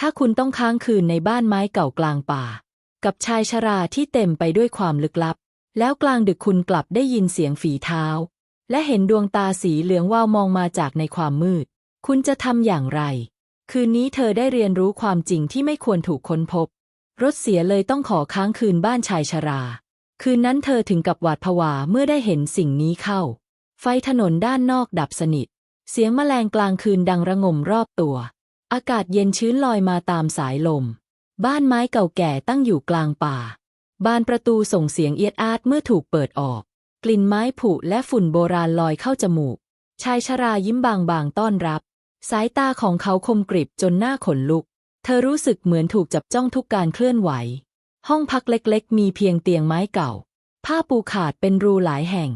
ถ้าคุณต้องค้างคืนในบ้านไม้เก่ากลางป่า กับชายชราที่เต็มไปด้วยความลึกลับ แล้วกลางดึกคุณกลับได้ยินเสียงฝีเท้า และเห็นดวงตาสีเหลืองวาวมองมาจากในความมืด คุณจะทำอย่างไร คืนนี้เธอได้เรียนรู้ความจริงที่ไม่ควรถูกค้นพบ รถเสียเลยต้องขอค้างคืนบ้านชายชรา คืนนั้นเธอถึงกับหวาดผวาเมื่อได้เห็นสิ่งนี้เข้า ไฟถนนด้านนอกดับสนิท เสียงแมลงกลางคืนดังระงมรอบตัว อากาศเย็นชื้นลอยมาตามสายลม บ้านไม้เก่าแก่ตั้งอยู่กลางป่า บานประตูส่งเสียงเอียดอาดเมื่อถูกเปิดออก กลิ่นไม้ผุและฝุ่นโบราณลอยเข้าจมูก ชายชรายิ้มบางๆต้อนรับ สายตาของเขาคมกริบจนหน้าขนลุก เธอรู้สึกเหมือนถูกจับจ้องทุกการเคลื่อนไหว ห้องพักเล็กๆ มีเพียงเตียงไม้เก่า ผ้าปูขาดเป็นรูหลายแห่ง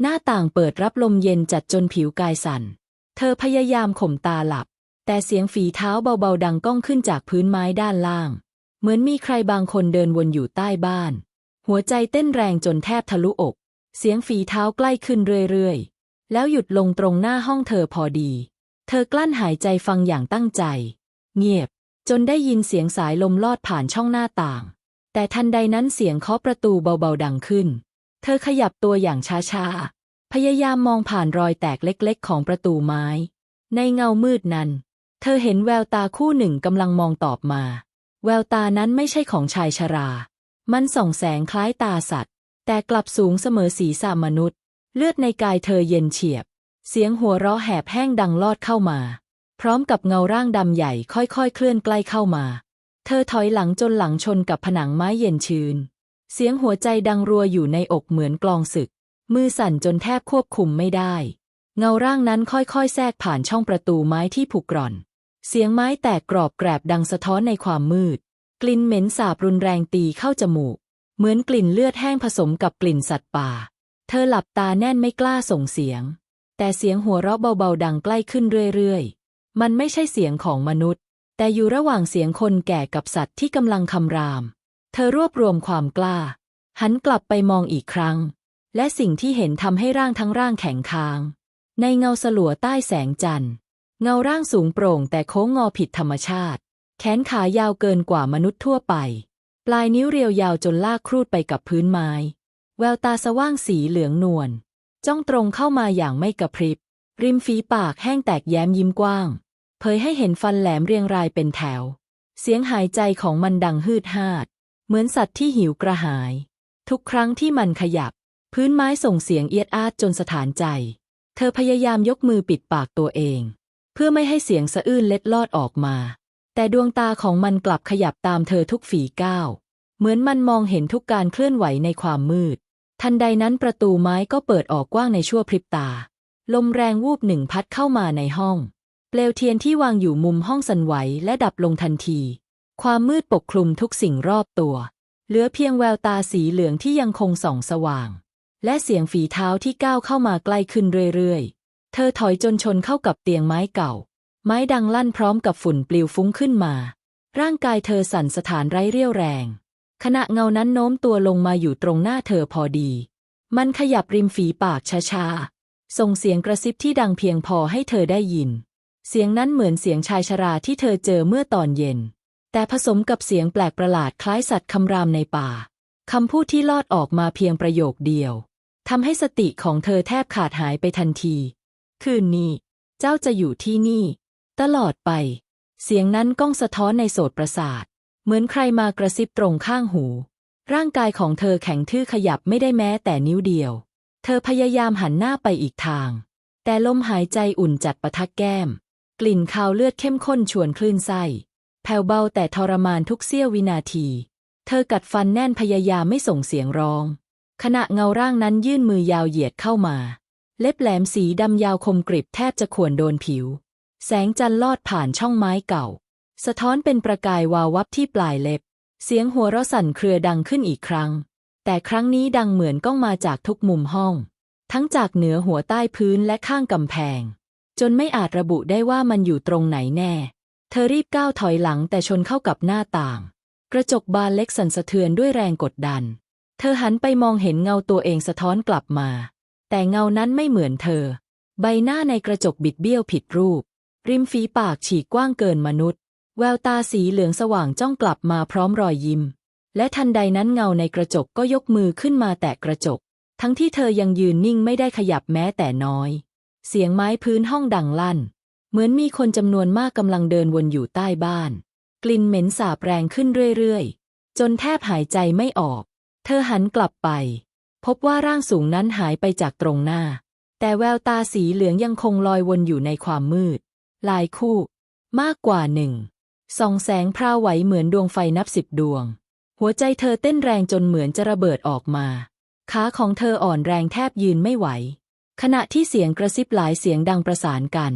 หน้าต่างเปิดรับลมเย็นจัดจนผิวกายสั่น เธอพยายามข่มตาหลับ แต่เสียงฝีเท้าเบาๆดังก้องขึ้นจากพื้นไม้ด้านล่าง เหมือนมีใครบางคนเดินวนอยู่ใต้บ้าน หัวใจเต้นแรงจนแทบทะลุอก เสียงฝีเท้าใกล้ขึ้นเรื่อยๆ แล้วหยุดลงตรงหน้าห้องเธอพอดี เธอกลั้นหายใจฟังอย่างตั้งใจ เงียบ จนได้ยินเสียงสายลมลอดผ่านช่องหน้าต่าง แต่ทันใดนั้นเสียงเคาะประตูเบาๆดังขึ้น เธอขยับตัวอย่างช้าๆพยายามมองผ่านรอยแตกเล็กๆ ของประตูไม้ ในเงามืดนั้น เธอเห็นแววตาคู่หนึ่งกำลังมองตอบมา แววตานั้นไม่ใช่ของชายชรา มันส่องแสงคล้ายตาสัตว์ แต่กลับสูงเสมอศีรษะมนุษย์ เลือดในกายเธอเย็นเฉียบ เสียงหัวเราะแหบแห้งดังลอดเข้ามา พร้อมกับเงาร่างดำใหญ่ค่อยๆ เคลื่อนใกล้เข้ามา เธอถอยหลังจนหลังชนกับผนังไม้เย็นชื้น เสียงหัวใจดังรัวอยู่ในอกเหมือนกลองศึก มือสั่นจนแทบควบคุมไม่ได้ เงาร่างนั้นค่อยๆ แทรกผ่านช่องประตูไม้ที่ผุกร่อน เสียงไม้แตกกรอบแกรบดังสะท้อนในความมืด กลิ่นเหม็นสาบรุนแรงตีเข้าจมูก เหมือนกลิ่นเลือดแห้งผสมกับกลิ่นสัตว์ป่า เธอหลับตาแน่นไม่กล้าส่งเสียง แต่เสียงหัวเราะเบาๆดังใกล้ขึ้นเรื่อยๆ มันไม่ใช่เสียงของมนุษย์ แต่อยู่ระหว่างเสียงคนแก่กับสัตว์ที่กำลังคำราม เธอรวบรวมความกล้า หันกลับไปมองอีกครั้ง และสิ่งที่เห็นทำให้ร่างทั้งร่างแข็งค้าง ในเงาสลัวใต้แสงจันทร์ เงาร่างสูงโปร่งแต่โค้งงอผิดธรรมชาติ แขนขายาวเกินกว่ามนุษย์ทั่วไป ปลายนิ้วเรียวยาวจนลากครูดไปกับพื้นไม้ แววตาสว่างสีเหลืองนวลจ้องตรงเข้ามาอย่างไม่กระพริบ ริมฝีปากแห้งแตกแย้มยิ้มกว้าง เผยให้เห็นฟันแหลมเรียงรายเป็นแถว เสียงหายใจของมันดังฮืดฮาด เหมือนสัตว์ที่หิวกระหาย ทุกครั้งที่มันขยับ พื้นไม้ส่งเสียงเอียดอาดจนสถานใจ เธอพยายามยกมือปิดปากตัวเอง พื่อไม่ให้เสียงสะอื้นเล็ดลอดออกมา แต่ดวงตาของมันกลับขยับตามเธอทุกฝีก้าว เหมือนมันมองเห็นทุกการเคลื่อนไหวในความมืด ทันใดนั้นประตูไม้ก็เปิดออกกว้างในชั่วพริบตา ลมแรงวูบหนึ่งพัดเข้ามาในห้อง เปลวเทียนที่วางอยู่มุมห้องสั่นไหวและดับลงทันที ความมืดปกคลุมทุกสิ่งรอบตัว เหลือเพียงแววตาสีเหลืองที่ยังคงส่องสว่าง และเสียงฝีเท้าที่ก้าวเข้ามาใกล้ขึ้นเรื่อยๆ เธอถอยจนชนเข้ากับเตียงไม้เก่า ไม้ดังลั่นพร้อมกับฝุ่นปลิวฟุ้งขึ้นมา ร่างกายเธอสั่นสถานไร้เรี่ยวแรง ขณะเงานั้นโน้มตัวลงมาอยู่ตรงหน้าเธอพอดี มันขยับริมฝีปากช้าๆ ส่งเสียงกระซิบที่ดังเพียงพอให้เธอได้ยิน เสียงนั้นเหมือนเสียงชายชราที่เธอเจอเมื่อตอนเย็น แต่ผสมกับเสียงแปลกประหลาดคล้ายสัตว์คำรามในป่าคำพูดที่ลอดออกมาเพียงประโยคเดียวทำให้สติของเธอแทบขาดหายไปทันที คืนนี้ เจ้าจะอยู่ที่นี่ ตลอดไป เสียงนั้นก้องสะท้อนในโสตประสาท เหมือนใครมากระซิบตรงข้างหู ร่างกายของเธอแข็งทื่อขยับไม่ได้แม้แต่นิ้วเดียว เธอพยายามหันหน้าไปอีกทาง แต่ลมหายใจอุ่นจัดประทักแก้ม กลิ่นคาวเลือดเข้มข้นชวนคลื่นไส้ แผ่วเบาแต่ทรมานทุกเสี้ยววินาที เธอกัดฟันแน่นพยายามไม่ส่งเสียงร้อง ขณะเงาร่างนั้นยื่นมือยาวเหยียดเข้ามา เล็บแหลมสีดำยาวคมกริบแทบจะข่วนโดนผิว แสงจันทร์ลอดผ่านช่องไม้เก่า สะท้อนเป็นประกายวาววับที่ปลายเล็บ เสียงหัวเราะสั่นเครือดังขึ้นอีกครั้ง แต่ครั้งนี้ดังเหมือนก้องมาจากทุกมุมห้อง ทั้งจากเหนือหัวใต้พื้นและข้างกำแพง จนไม่อาจระบุได้ว่ามันอยู่ตรงไหนแน่ เธอรีบก้าวถอยหลังแต่ชนเข้ากับหน้าต่าง กระจกบานเล็กสั่นสะเทือนด้วยแรงกดดัน เธอหันไปมองเห็นเงาตัวเองสะท้อนกลับมา แต่เงานั้นไม่เหมือนเธอ ใบหน้าในกระจกบิดเบี้ยวผิดรูป ริมฝีปากฉีกกว้างเกินมนุษย์ แววตาสีเหลืองสว่างจ้องกลับมาพร้อมรอยยิ้ม และทันใดนั้นเงาในกระจกก็ยกมือขึ้นมาแตะกระจก ทั้งที่เธอยังยืนนิ่งไม่ได้ขยับแม้แต่น้อย เสียงไม้พื้นห้องดังลั่น เหมือนมีคนจำนวนมากกำลังเดินวนอยู่ใต้บ้าน กลิ่นเหม็นสาบแรงขึ้นเรื่อยๆจนแทบหายใจไม่ออก เธอหันกลับไป พบว่าร่างสูงนั้นหายไปจากตรงหน้า แต่แววตาสีเหลืองยังคงลอยวนอยู่ในความมืด ลายคู่ มากกว่าหนึ่งส่องแสงพราไหวเหมือนดวงไฟนับสิบดวง หัวใจเธอเต้นแรงจนเหมือนจะระเบิดออกมา ขาของเธออ่อนแรงแทบยืนไม่ไหว ขณะที่เสียงกระซิบหลายเสียงดังประสานกัน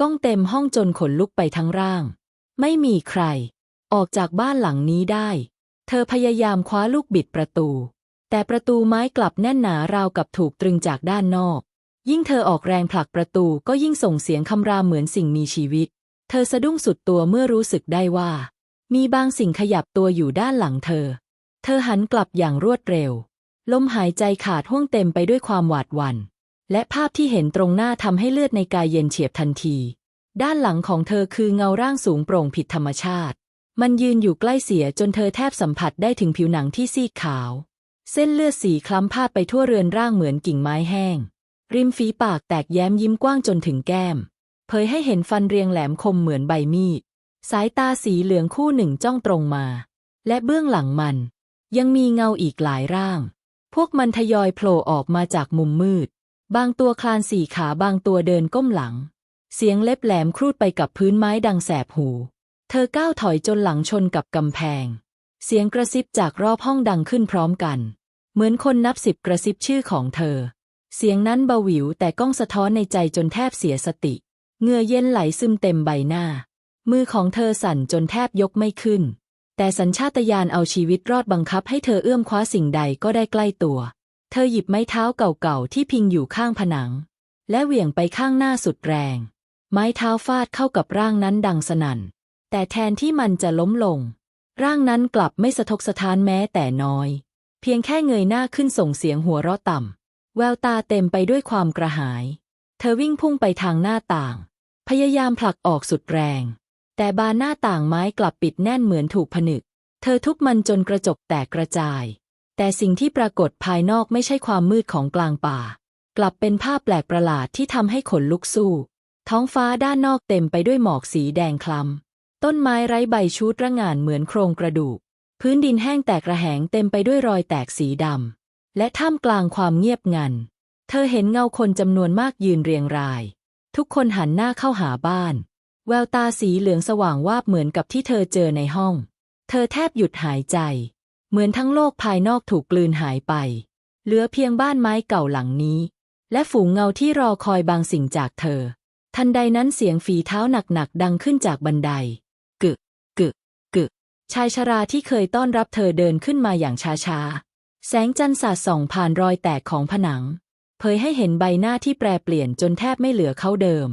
ก้องเต็มห้องจนขนลุกไปทั้งร่าง ไม่มีใคร ออกจากบ้านหลังนี้ได้ เธอพยายามคว้าลูกบิดประตู แต่ประตูไม้กลับแน่นหนาราวกับถูกตรึงจากด้านนอก ยิ่งเธอออกแรงผลักประตูก็ยิ่งส่งเสียงคำรามเหมือนสิ่งมีชีวิต เธอสะดุ้งสุดตัวเมื่อรู้สึกได้ว่า มีบางสิ่งขยับตัวอยู่ด้านหลังเธอ เธอหันกลับอย่างรวดเร็ว ลมหายใจขาดห้วงเต็มไปด้วยความหวาดหวัน่น และภาพที่เห็นตรงหน้าทำให้เลือดในกายเย็นเฉียบทันที ด้านหลังของเธอคือเงาร่างสูงโปร่งผิดธรรมชาติ มันยืนอยู่ใกล้เสียจนเธอแทบสัมผัสได้ถึงผิวหนังที่ซีดขาว เส้นเลือดสีคล้ำพาดไปทั่วเรือนร่างเหมือนกิ่งไม้แห้ง ริมฝีปากแตกแย้มยิ้มกว้างจนถึงแก้ม เผยให้เห็นฟันเรียงแหลมคมเหมือนใบมีด สายตาสีเหลืองคู่หนึ่งจ้องตรงมา และเบื้องหลังมัน ยังมีเงาอีกหลายร่าง พวกมันทยอยโผล่ออกมาจากมุมมืด บางตัวคลานสี่ขาบางตัวเดินก้มหลัง เสียงเล็บแหลมครูดไปกับพื้นไม้ดังแสบหู เธอก้าวถอยจนหลังชนกับกำแพง เสียงกระซิบจากรอบห้องดังขึ้นพร้อมกัน เหมือนคนนับสิบกระซิบชื่อของเธอ เสียงนั้นเบาหวิวแต่ก้องสะท้อนในใจจนแทบเสียสติเหงื่อเย็นไหลซึมเต็มใบหน้า มือของเธอสั่นจนแทบยกไม่ขึ้น แต่สัญชาตญาณเอาชีวิตรอดบังคับให้เธอเอื้อมคว้าสิ่งใดก็ได้ใกล้ตัว เธอหยิบไม้เท้าเก่าๆที่พิงอยู่ข้างผนัง และเหวี่ยงไปข้างหน้าสุดแรง ไม้เท้าฟาดเข้ากับร่างนั้นดังสนั่น แต่แทนที่มันจะล้มลง ร่างนั้นกลับไม่สะทกสะท้านแม้แต่น้อย เพียงแค่เงยหน้าขึ้นส่งเสียงหัวเราะต่ำ แววตาเต็มไปด้วยความกระหาย เธอวิ่งพุ่งไปทางหน้าต่าง พยายามผลักออกสุดแรง แต่บานหน้าต่างไม้กลับปิดแน่นเหมือนถูกผนึก เธอทุบมันจนกระจกแตกกระจาย แต่สิ่งที่ปรากฏภายนอกไม่ใช่ความมืดของกลางป่า กลับเป็นภาพแปลกประหลาดที่ทำให้ขนลุกสู้ ท้องฟ้าด้านนอกเต็มไปด้วยหมอกสีแดงคล้ำ ต้นไม้ไร้ใบชูดระงานเหมือนโครงกระดูก พื้นดินแห้งแตกระแหงเต็มไปด้วยรอยแตกสีดำ และท่ามกลางความเงียบงัน เธอเห็นเงาคนจำนวนมากยืนเรียงราย ทุกคนหันหน้าเข้าหาบ้าน แววตาสีเหลืองสว่างวาบเหมือนกับที่เธอเจอในห้อง เธอแทบหยุดหายใจ เหมือนทั้งโลกภายนอกถูกกลืนหายไป เหลือเพียงบ้านไม้เก่าหลังนี้ และฝูงเงาที่รอคอยบางสิ่งจากเธอ ทันใดนั้นเสียงฝีเท้าหนักๆดังขึ้นจากบันได ชายชราที่เคยต้อนรับเธอเดินขึ้นมาอย่างช้าๆ แสงจันทร์สาดส่องผ่านรอยแตกของผนัง เผยให้เห็นใบหน้าที่แปรเปลี่ยนจนแทบไม่เหลือเขาเดิม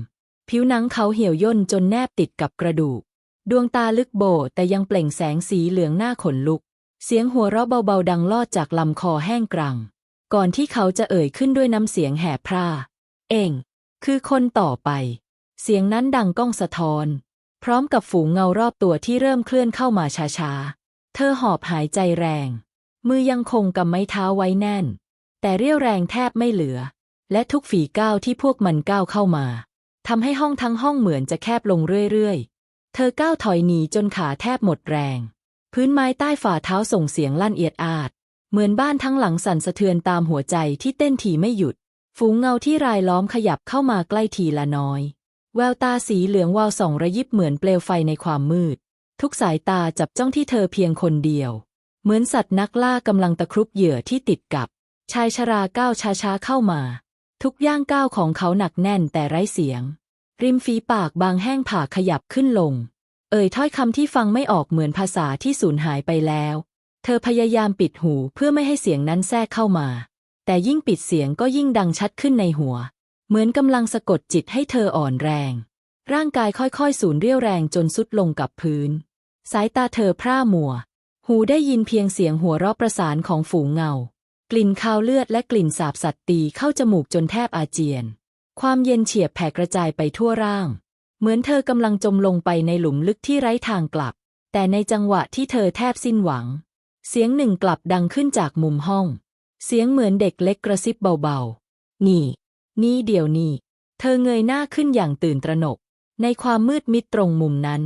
ผิวหนังเขาเหี่ยวย่นจนแนบติดกับกระดูก ดวงตาลึกโบแต่ยังเปล่งแสงสีเหลืองหน้าขนลุก เสียงหัวเราะเบาๆดังลอดจากลำคอแห้งกรัง ก่อนที่เขาจะเอ่ยขึ้นด้วยน้ำเสียงแหบพร่า เอง คือคนต่อไป เสียงนั้นดังก้องสะท้อน พร้อมกับฝูงเงารอบตัวที่เริ่มเคลื่อนเข้ามาช้าๆ เธอหอบหายใจแรง มือยังคงกำไม้เท้าไว้แน่น แต่เรี่ยวแรงแทบไม่เหลือ และทุกฝีก้าวที่พวกมันก้าวเข้ามาทำให้ห้องทั้งห้องเหมือนจะแคบลงเรื่อยๆ เธอก้าวถอยหนีจนขาแทบหมดแรง พื้นไม้ใต้ฝ่าเท้าส่งเสียงลั่นเอียดอาด เหมือนบ้านทั้งหลังสั่นสะเทือนตามหัวใจที่เต้นทีไม่หยุด ฝูงเงาที่รายล้อมขยับเข้ามาใกล้ทีละน้อย แววตาสีเหลืองวาวส่องระยิบเหมือนเปลวไฟในความมืด ทุกสายตาจับจ้องที่เธอเพียงคนเดียว เหมือนสัตว์นักล่ากำลังตะครุบเหยื่อที่ติดกับ ชายชราก้าวช้าๆเข้ามา ทุกย่างก้าวของเขาหนักแน่นแต่ไร้เสียง ริมฝีปากบางแห้งผ่าขยับขึ้นลง เอ่ยถ้อยคำที่ฟังไม่ออกเหมือนภาษาที่สูญหายไปแล้ว เธอพยายามปิดหูเพื่อไม่ให้เสียงนั้นแทรกเข้ามา แต่ยิ่งปิดเสียงก็ยิ่งดังชัดขึ้นในหัว เหมือนกำลังสะกดจิตให้เธออ่อนแรง ร่างกายค่อยๆ สูญเรี่ยวแรงจนสุดลงกับพื้น สายตาเธอพร่ามัว หูได้ยินเพียงเสียงหัวเราะประสานของฝูงเงา กลิ่นคาวเลือดและกลิ่นสาบสัตว์ตีเข้าจมูกจนแทบอาเจียน ความเย็นเฉียบแผ่กระจายไปทั่วร่าง เหมือนเธอกำลังจมลงไปในหลุมลึกที่ไร้ทางกลับ แต่ในจังหวะที่เธอแทบสิ้นหวัง เสียงหนึ่งกลับดังขึ้นจากมุมห้อง เสียงเหมือนเด็กเล็กกระซิบเบาๆ นี่ นี่เดี๋ยวนี้ เธอเงยหน้าขึ้นอย่างตื่นตระหนก ในความมืดมิดตรงมุมนั้น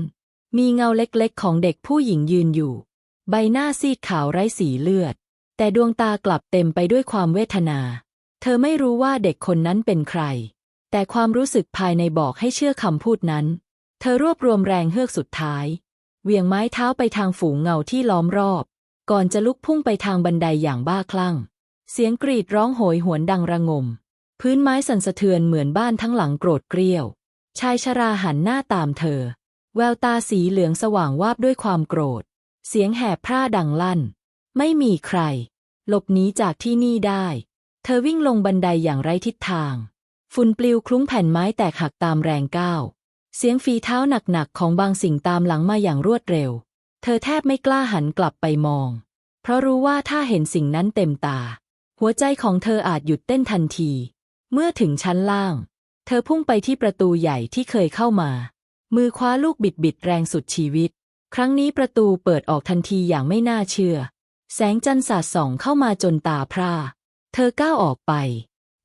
มีเงาเล็กๆ ของเด็กผู้หญิงยืนอยู่ ใบหน้าซีดขาวไร้สีเลือด แต่ดวงตากลับเต็มไปด้วยความเวทนา เธอไม่รู้ว่าเด็กคนนั้นเป็นใคร แต่ความรู้สึกภายในบอกให้เชื่อคำพูดนั้น เธอรวบรวมแรงเฮือกสุดท้าย เวียงไม้เท้าไปทางฝูงเงาที่ล้อมรอบ ก่อนจะลุกพุ่งไปทางบันไดอย่างบ้าคลั่ง เสียงกรีดร้องโหยหวนดังระงม พื้นไม้สั่นสะเทือนเหมือนบ้านทั้งหลังโกรธเกรี้ยว ชายชราหันหน้าตามเธอ แววตาสีเหลืองสว่างวาบด้วยความโกรธ เสียงแหบพร่าดังลั่น ไม่มีใคร หลบหนีจากที่นี่ได้ เธอวิ่งลงบันไดอย่างไร้ทิศทาง ฝุ่นปลิวคลุ้งแผ่นไม้แตกหักตามแรงก้าว เสียงฝีเท้าหนักๆของบางสิ่งตามหลังมาอย่างรวดเร็ว เธอแทบไม่กล้าหันกลับไปมอง เพราะรู้ว่าถ้าเห็นสิ่งนั้นเต็มตา หัวใจของเธออาจหยุดเต้นทันที เมื่อถึงชั้นล่าง เธอพุ่งไปที่ประตูใหญ่ที่เคยเข้ามา มือคว้าลูกบิดบิดแรงสุดชีวิต ครั้งนี้ประตูเปิดออกทันทีอย่างไม่น่าเชื่อ แสงจันทร์สาดส่องเข้ามาจนตาพร่า เธอก้าวออกไป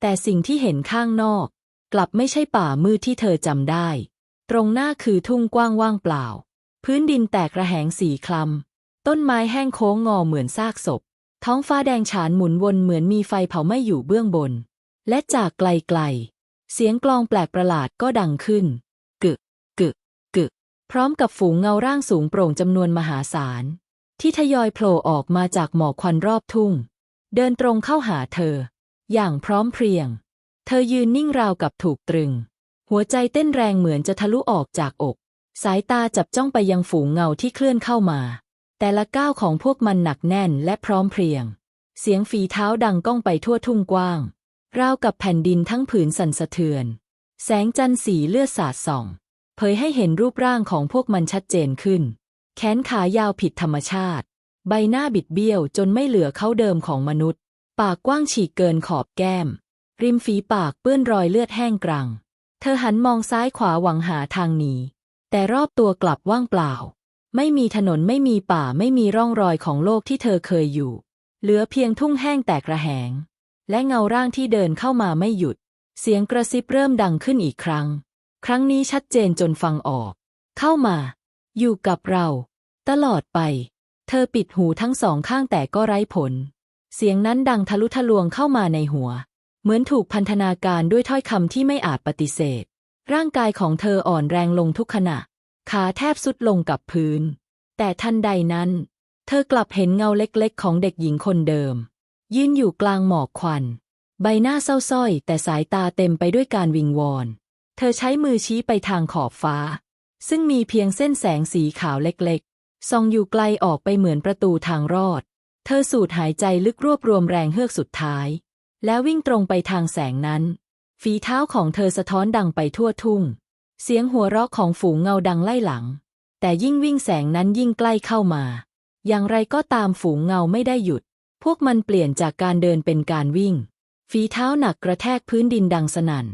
แต่สิ่งที่เห็นข้างนอก กลับไม่ใช่ป่ามืดที่เธอจำได้ ตรงหน้าคือทุ่งกว้างว่างเปล่า พื้นดินแตกระแหงสีคล้ำต้นไม้แห้งโค้งงอเหมือนซากศพ ท้องฟ้าแดงฉานหมุนวนเหมือนมีไฟเผาไหม้อยู่เบื้องบน และจากไกลๆ เสียงกลองแปลกประหลาดก็ดังขึ้น กึก กึก กึก พร้อมกับฝูงเงาร่างสูงโปร่งจำนวนมหาศาล ที่ทยอยโผล่ออกมาจากหมอกควันรอบทุ่ง เดินตรงเข้าหาเธอ อย่างพร้อมเพรียง เธอยืนนิ่งราวกับถูกตรึง หัวใจเต้นแรงเหมือนจะทะลุออกจากอก สายตาจับจ้องไปยังฝูงเงาที่เคลื่อนเข้ามา แต่ละก้าวของพวกมันหนักแน่นและพร้อมเพรียง เสียงฝีเท้าดังก้องไปทั่วทุ่งกว้าง ราวกับแผ่นดินทั้งผืนสั่นสะเทือน แสงจันทร์สีเลือดสาดส่อง เผยให้เห็นรูปร่างของพวกมันชัดเจนขึ้น แขนขายาวผิดธรรมชาติ ใบหน้าบิดเบี้ยวจนไม่เหลือเขาเดิมของมนุษย์ ปากกว้างฉีกเกินขอบแก้ม ริมฝีปากเปื้อนรอยเลือดแห้งกรัง เธอหันมองซ้ายขวาหวังหาทางหนีแต่รอบตัวกลับว่างเปล่า ไม่มีถนนไม่มีป่าไม่มีร่องรอยของโลกที่เธอเคยอยู่ เหลือเพียงทุ่งแห้งแตกระแหง และเงาร่างที่เดินเข้ามาไม่หยุด เสียงกระซิบเริ่มดังขึ้นอีกครั้ง ครั้งนี้ชัดเจนจนฟังออก เข้ามา อยู่กับเรา ตลอดไป เธอปิดหูทั้งสองข้างแต่ก็ไร้ผล เสียงนั้นดังทะลุทะลวงเข้ามาในหัว เหมือนถูกพันธนาการด้วยถ้อยคำที่ไม่อาจปฏิเสธ ร่างกายของเธออ่อนแรงลงทุกขณะ ขาแทบสุดลงกับพื้น แต่ทันใดนั้น เธอกลับเห็นเงาเล็กๆ ของเด็กหญิงคนเดิม ยืนอยู่กลางหมอกควัน ใบหน้าเศร้าส้อย แต่สายตาเต็มไปด้วยการวิงวอน เธอใช้มือชี้ไปทางขอบฟ้า ซึ่งมีเพียงเส้นแสงสีขาวเล็กๆส่องอยู่ไกลออกไปเหมือนประตูทางรอด เธอสูดหายใจลึกรวบรวมแรงเฮือกสุดท้าย แล้ววิ่งตรงไปทางแสงนั้น ฝีเท้าของเธอสะท้อนดังไปทั่วทุ่ง เสียงหัวเราะของฝูงเงาดังไล่หลัง แต่ยิ่งวิ่งแสงนั้นยิ่งใกล้เข้ามา อย่างไรก็ตามฝูงเงาไม่ได้หยุด พวกมันเปลี่ยนจากการเดินเป็นการวิ่ง ฝีเท้าหนักกระแทกพื้นดินดังสนั่น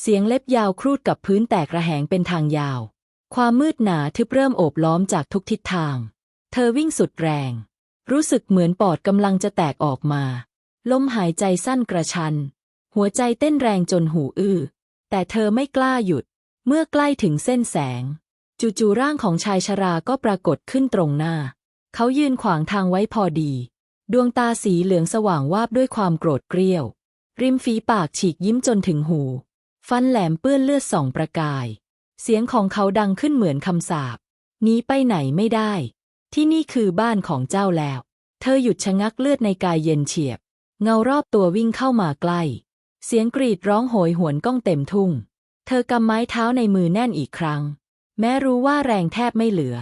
เสียงเล็บยาวครูดกับพื้นแตกระแหงเป็นทางยาว ความมืดหนาทึบเริ่มโอบล้อมจากทุกทิศทาง เธอวิ่งสุดแรง รู้สึกเหมือนปอดกำลังจะแตกออกมา ลมหายใจสั้นกระชัน หัวใจเต้นแรงจนหูอื้อ แต่เธอไม่กล้าหยุด เมื่อใกล้ถึงเส้นแสง จู่ๆร่างของชายชราก็ปรากฏขึ้นตรงหน้า เขายืนขวางทางไว้พอดี ดวงตาสีเหลืองสว่างวาบด้วยความโกรธเกรี้ยว ริมฝีปากฉีกยิ้มจนถึงหู ฟันแหลมเปื้อนเลือดส่องประกาย เสียงของเขาดังขึ้นเหมือนคำสาปหนีไปไหนไม่ได้ ที่นี่คือบ้านของเจ้าแล้ว เธอหยุดชะงักเลือดในกายเย็นเฉียบ เงารอบตัววิ่งเข้ามาใกล้ เสียงกรีดร้องโหยหวนก้องเต็มทุ่ง เธอกำไม้เท้าในมือแน่นอีกครั้ง แม้รู้ว่าแรงแทบไม่เหลือ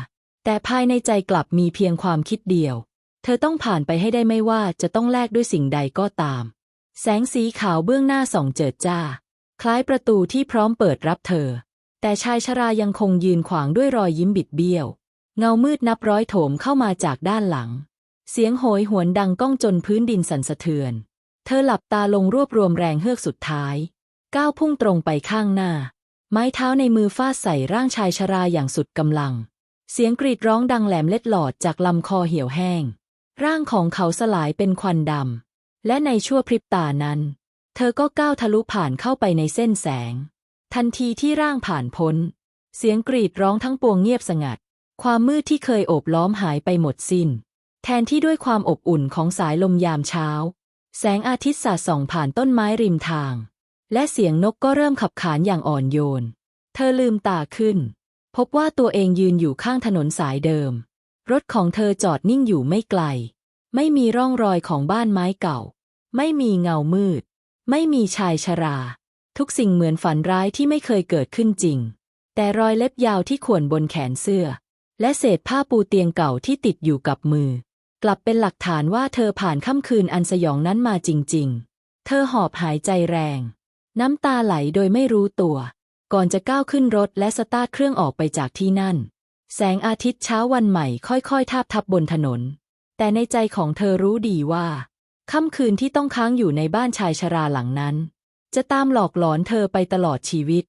แต่ภายในใจกลับมีเพียงความคิดเดียว เธอต้องผ่านไปให้ได้ไม่ว่าจะต้องแลกด้วยสิ่งใดก็ตาม แสงสีขาวเบื้องหน้าส่องเจิดจ้า คล้ายประตูที่พร้อมเปิดรับเธอ แต่ชายชรายังคงยืนขวางด้วยรอยยิ้มบิดเบี้ยว เงามืดนับร้อยโถมเข้ามาจากด้านหลัง เสียงโหยหวนดังก้องจนพื้นดินสั่นสะเทือน เธอหลับตาลงรวบรวมแรงเฮือกสุดท้าย ก้าวพุ่งตรงไปข้างหน้า ไม้เท้าในมือฟาดใส่ร่างชายชราอย่างสุดกำลัง เสียงกรีดร้องดังแหลมเล็ดหลอดจากลำคอเหี่ยวแห้ง ร่างของเขาสลายเป็นควันดำ และในชั่วพริบตานั้น เธอก็ก้าวทะลุผ่านเข้าไปในเส้นแสง ทันทีที่ร่างผ่านพ้น เสียงกรีดร้องทั้งปวงเงียบสงัด ความมืดที่เคยโอบล้อมหายไปหมดสิ้น แทนที่ด้วยความอบอุ่นของสายลมยามเช้า แสงอาทิตย์สาดส่องผ่านต้นไม้ริมทาง และเสียงนกก็เริ่มขับขานอย่างอ่อนโยน เธอลืมตาขึ้น พบว่าตัวเองยืนอยู่ข้างถนนสายเดิม รถของเธอจอดนิ่งอยู่ไม่ไกล ไม่มีร่องรอยของบ้านไม้เก่า ไม่มีเงามืด ไม่มีชายชรา ทุกสิ่งเหมือนฝันร้ายที่ไม่เคยเกิดขึ้นจริง แต่รอยเล็บยาวที่ข่วนบนแขนเสื้อ และเศษผ้าปูเตียงเก่าที่ติดอยู่กับมือ กลับเป็นหลักฐานว่าเธอผ่านค่ำคืนอันสยองนั้นมาจริง ๆ เธอหอบหายใจแรง น้ำตาไหลโดยไม่รู้ตัว ก่อนจะก้าวขึ้นรถและสตาร์ทเครื่องออกไปจากที่นั่น แสงอาทิตย์เช้าวันใหม่ค่อยๆ ทาบทับบนถนน แต่ในใจของเธอรู้ดีว่า ค่ำคืนที่ต้องค้างอยู่ในบ้านชายชราหลังนั้น จะตามหลอกหลอนเธอไปตลอดชีวิต